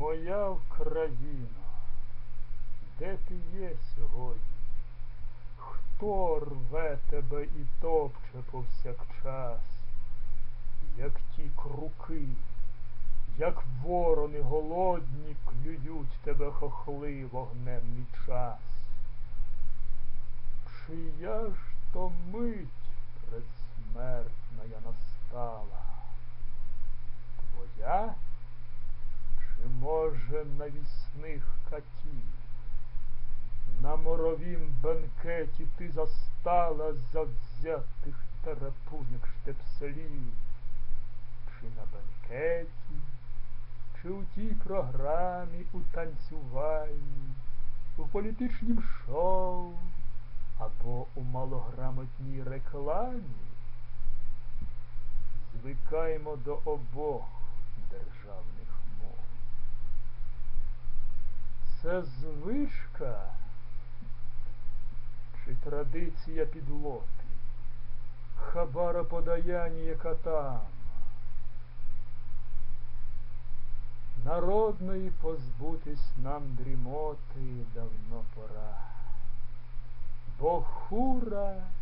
Моя Вкраїно, де ти є сьогодні? Хто рве тебе і топче повсякчас, як ті круки, як ворони голодні клюють тебе хохли вогненний час? Чия ж то мить Чи, може, навісних катів? На моровім бенкеті ти застала завзятих терапуньок штепселів, чи на бенкеті, чи у тій програмі у танцювальній, у політичнім шоу або у малограмотній рекламі? Звикаємо до обох державних Це звичка чи традиція підлоти, хабароподаяння катам, народної позбутись нам дрімоти давно пора, бо хура там.